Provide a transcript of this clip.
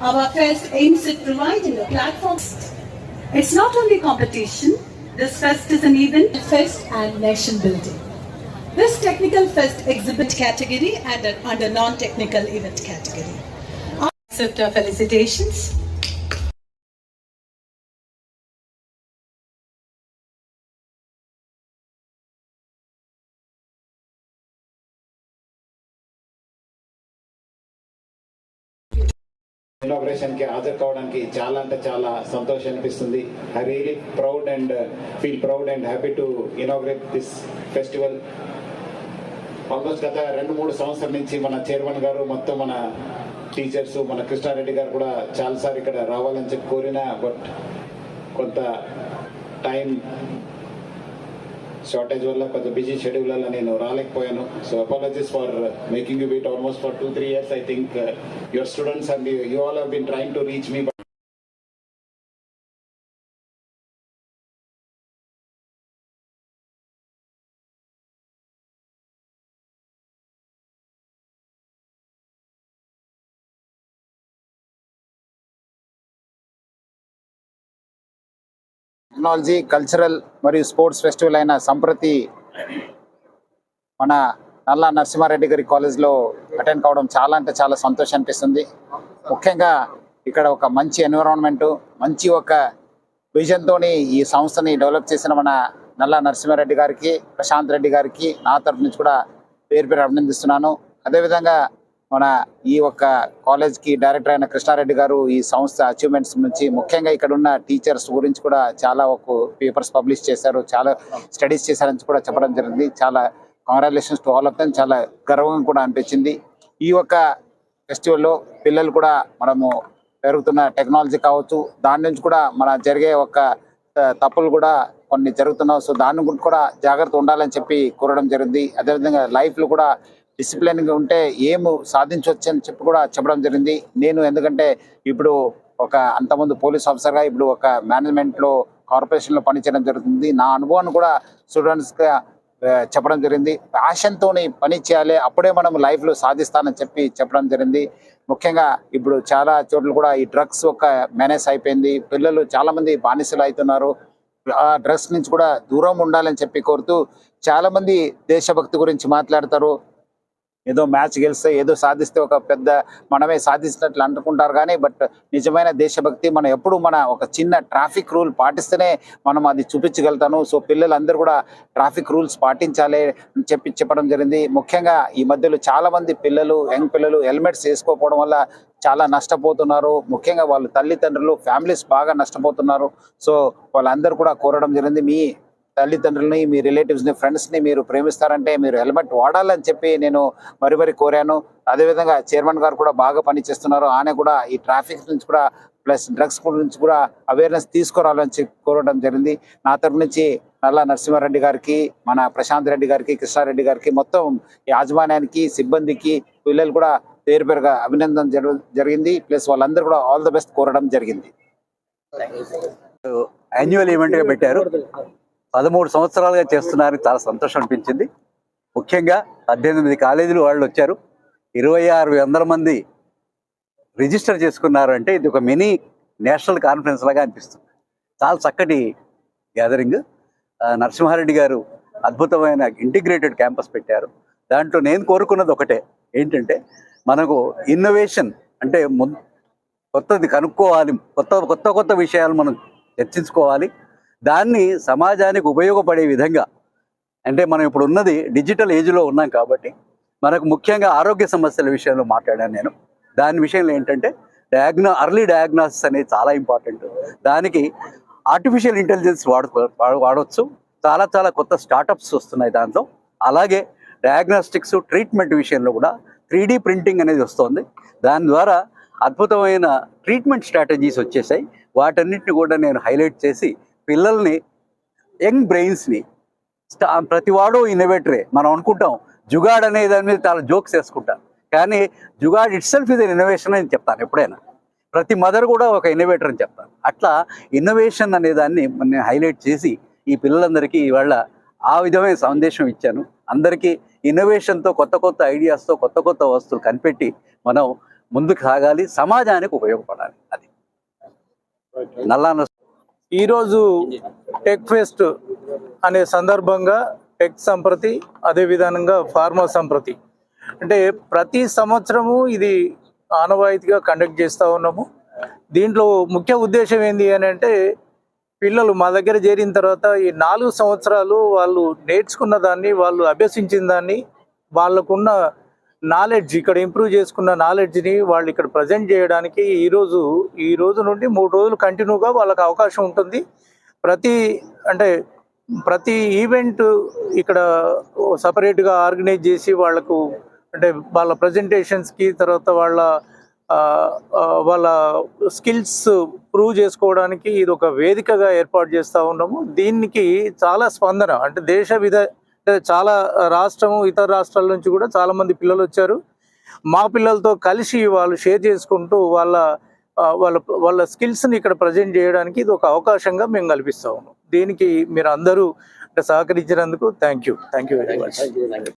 Our fest aims at providing a platform. It's not only competition, this fest is an event, fest and nation building. This technical fest exhibit category and an- under non-technical event category. Accept felicitations. ఇనాగ్రేషన్కి హాజరు కావడానికి చాలా అంటే చాలా సంతోషం అనిపిస్తుంది. I really proud and feel proud and happy to inaugurate this festival almost గత రెండు మూడు సంవత్సరాల నుంచి మన చైర్మన్ గారు మొత్తం మన టీచర్స్ మన కృష్ణారెడ్డి గారు కూడా చాలాసార్లు ఇక్కడ రావాలని చెప్పి కోరినా బట్ కొంత టైం షార్టేజ్ వల్ల కొంచెం బిజీ షెడ్యూల్ వల్ల నేను రాలేకపోయాను. So apologies for making you wait almost for two three years I think your students and you all have been trying to reach me technology cultural మరియు sports festival అయిన సంప్రతి మన నల్ల నరసింహారెడ్డి గారి కాలేజ్లో అటెండ్ కావడం చాలా అంటే చాలా సంతోషం అనిపిస్తుంది. ముఖ్యంగా ఇక్కడ ఒక మంచి ఎన్విరాన్మెంట్ మంచి ఒక విజన్తోని ఈ సంస్థని డెవలప్ చేసిన మన నల్ల నరసింహారెడ్డి గారికి ప్రశాంత్ రెడ్డి గారికి నా తరఫు నుంచి కూడా పేరు పేరు అభినందిస్తున్నాను. అదేవిధంగా మన ఈ ఒక్క కాలేజ్కి డైరెక్టర్ అయిన కృష్ణారెడ్డి గారు ఈ సంస్థ అచీవ్మెంట్స్ నుంచి ముఖ్యంగా ఇక్కడ ఉన్న టీచర్స్ గురించి కూడా చాలా ఒక పేపర్స్ పబ్లిష్ చేశారు. చాలా స్టడీస్ చేశారని కూడా చెప్పడం జరిగింది. చాలా congratulations to all of them చాలా గర్వంగా కూడా అనిపించింది. ఈ యొక్క ఫెస్టివల్లో పిల్లలు కూడా మనము పెరుగుతున్న టెక్నాలజీ కావచ్చు దాని నుంచి కూడా మన జరిగే ఒక తప్పులు కూడా కొన్ని జరుగుతున్నాయి. సో దాని గురించి కూడా జాగ్రత్త ఉండాలని చెప్పి కోరడం జరిగింది. అదేవిధంగా లైఫ్లు కూడా డిసిప్లిన్గా ఉంటే ఏం సాధించవచ్చు అని చెప్పి కూడా చెప్పడం జరిగింది. నేను ఎందుకంటే ఇప్పుడు ఒక అంతమంది పోలీస్ ఆఫీసర్గా ఇప్పుడు ఒక మేనేజ్మెంట్లో కార్పొరేషన్లో పనిచేయడం జరుగుతుంది. నా అనుభవాన్ని కూడా స్టూడెంట్స్గా చెప్పడం జరిగింది. ప్యాషన్తో పని చేయాలి అప్పుడే మనం లైఫ్లో సాధిస్తానని చెప్పి చెప్పడం జరిగింది. ముఖ్యంగా ఇప్పుడు చాలా చోట్ల కూడా ఈ డ్రగ్స్ ఒక మేనేజ్ అయిపోయింది. పిల్లలు చాలా మంది బానిసలు అవుతున్నారు. ఆ డ్రగ్స్ నుంచి కూడా దూరం ఉండాలని చెప్పి కోరుతూ చాలా మంది దేశభక్తి గురించి మాట్లాడతారు. ఏదో మ్యాచ్ గెలిస్తే ఏదో సాధిస్తే ఒక పెద్ద మనమే సాధించినట్లు అనుకుంటారు కానీ బట్ నిజమైన దేశభక్తి మనం ఎప్పుడు మన ఒక చిన్న ట్రాఫిక్ రూల్ పాటిస్తేనే మనం అది చూపించగలుగుతాను సో పిల్లలందరూ కూడా ట్రాఫిక్ రూల్స్ పాటించాలి అని చెప్పి చెప్పడం జరిగింది. ముఖ్యంగా ఈ మధ్యలో చాలా మంది పిల్లలు యంగ్ పిల్లలు హెల్మెట్స్ వేసుకోకపోవడం వల్ల చాలా నష్టపోతున్నారు. ముఖ్యంగా వాళ్ళ తల్లిదండ్రులు ఫ్యామిలీస్ బాగా నష్టపోతున్నారు. సో వాళ్ళందరూ కూడా కోరడం జరిగింది. మీ తల్లిదండ్రులని మీ రిలేటివ్స్ని మీరు ప్రేమిస్తారంటే మీరు హెల్మెట్ వాడాలని చెప్పి నేను మరి మరి కోరాను. అదేవిధంగా చైర్మన్ గారు కూడా బాగా పనిచేస్తున్నారు ఆయన కూడా ఈ ట్రాఫిక్ నుంచి కూడా ప్లస్ డ్రగ్స్ గురించి కూడా అవేర్నెస్ తీసుకురావాలని కోరడం జరిగింది. నా తరపు నుంచి నల్ల నరసింహారెడ్డి గారికి మన ప్రశాంత్ రెడ్డి గారికి కృష్ణారెడ్డి గారికి మొత్తం యాజమాన్యానికి సిబ్బందికి పిల్లలు కూడా పేరు పేరుగా అభినందన జరు- జరిగింది. ప్లస్ వాళ్ళందరూ కూడా ఆల్ ద బెస్ట్ కోరడం జరిగింది. యాన్యువల్ ఈవెంట్గా పెట్టారు. పదమూడు సంవత్సరాలుగా చేస్తున్నారు. చాలా సంతోషం అనిపించింది. ముఖ్యంగా పద్దెనిమిది కాలేజీలు వాళ్ళు వచ్చారు. ఇరవై ఆరు వందల మంది రిజిస్టర్ చేసుకున్నారు అంటే ఇది ఒక మినీ నేషనల్ కాన్ఫరెన్స్ లాగా అనిపిస్తుంది. చాలా చక్కటి గ్యాదరింగ్. నరసింహారెడ్డి గారు అద్భుతమైన ఇంటిగ్రేటెడ్ క్యాంపస్ పెట్టారు. దాంట్లో నేను కోరుకున్నది ఒకటే ఏంటంటే మనకు ఇన్నోవేషన్ అంటే కొత్తది కనుక్కోవాలి. కొత్త కొత్త కొత్త విషయాలు మనం చర్చించుకోవాలి. దాన్ని సమాజానికి ఉపయోగపడే విధంగా అంటే మనం ఇప్పుడు ఉన్నది డిజిటల్ ఏజ్లో ఉన్నాం కాబట్టి మనకు ముఖ్యంగా ఆరోగ్య సమస్యల విషయంలో మాట్లాడాను నేను. దాని విషయంలో ఏంటంటే డయాగ్నో అర్లీ డయాగ్నోసిస్ అనేది చాలా ఇంపార్టెంట్ దానికి ఆర్టిఫిషియల్ ఇంటెలిజెన్స్ వాడు వాడ- వాడవచ్చు చాలా చాలా కొత్త స్టార్టప్స్ వస్తున్నాయి దాంట్లో. అలాగే డయాగ్నోస్టిక్స్ ట్రీట్మెంట్ విషయంలో కూడా త్రీ ప్రింటింగ్ అనేది వస్తుంది. దాని ద్వారా అద్భుతమైన ట్రీట్మెంట్ స్ట్రాటజీస్ వచ్చేసాయి. వాటన్నిటిని కూడా నేను హైలైట్ చేసి పిల్లల్ని యంగ్ బ్రెయిన్స్ని స్టా ప్రతివాడు ఇన్నోవేటరే మనం అనుకుంటాం జుగాడ్ అనే దాని మీద చాలా జోక్స్ వేసుకుంటాం. కానీ జుగాడ్ ఇట్ సెల్ఫ్ ఇది ఇన్నోవేషన్ అని చెప్తాను ఎప్పుడైనా. ప్రతి మదర్ కూడా ఒక ఇన్నోవేటర్ అని చెప్తాను అట్లా ఇన్నోవేషన్ అనే దాన్ని నేను హైలైట్ చేసి ఈ పిల్లలందరికీ ఇవాళ ఆ విధమైన సందేశం ఇచ్చాను. అందరికీ ఇన్నోవేషన్తో కొత్త కొత్త ఐడియాస్తో కొత్త కొత్త వస్తువులు కనిపెట్టి మనం ముందుకు సాగాలి. సమాజానికి ఉపయోగపడాలి. అది. నల్లా ఈరోజు టెక్ ఫెస్ట్ అనే సందర్భంగా టెక్ సంప్రతి అదే విధంగా ఫార్మా సంప్రతి. అంటే ప్రతి సంవత్సరము ఇది ఆనవాయితీగా కండక్ట్ చేస్తూ ఉన్నాము. దీంట్లో ముఖ్య ఉద్దేశం ఏంటి అని అంటే పిల్లలు మా దగ్గర చేరిన తర్వాత ఈ నాలుగు సంవత్సరాలు వాళ్ళు నేర్చుకున్న దాన్ని వాళ్ళు అభ్యసించిన దాన్ని వాళ్ళకున్న నాలెడ్జ్ ఇక్కడ ఇంప్రూవ్ చేసుకున్న నాలెడ్జ్ని వాళ్ళు ఇక్కడ ప్రజెంట్ చేయడానికి ఈరోజు ఈ రోజు నుండి మూడు రోజులు కంటిన్యూగా వాళ్ళకి అవకాశం ఉంటుంది. ప్రతి అంటే ప్రతి ఈవెంట్ ఇక్కడ సపరేట్గా ఆర్గనైజ్ చేసి వాళ్ళకు అంటే వాళ్ళ ప్రజెంటేషన్స్కి తర్వాత వాళ్ళ వాళ్ళ స్కిల్స్ ప్రూవ్ చేసుకోవడానికి ఇది ఒక వేదికగా ఏర్పాటు చేస్తూ ఉన్నాము. దీనికి చాలా స్పందన అంటే దేశ విధ చాలా రాష్ట్రము ఇతర రాష్ట్రాల నుంచి కూడా చాలా మంది పిల్లలు వచ్చారు. మా పిల్లలతో కలిసి వాళ్ళు షేర్ చేసుకుంటూ వాళ్ళ వాళ్ళ వాళ్ళ స్కిల్స్ని ఇక్కడ ప్రజెంట్ చేయడానికి ఇది ఒక అవకాశంగా మేము కల్పిస్తా ఉన్నాం. దీనికి మీరు అందరూ సహకరించినందుకు thank you. Thank you very much.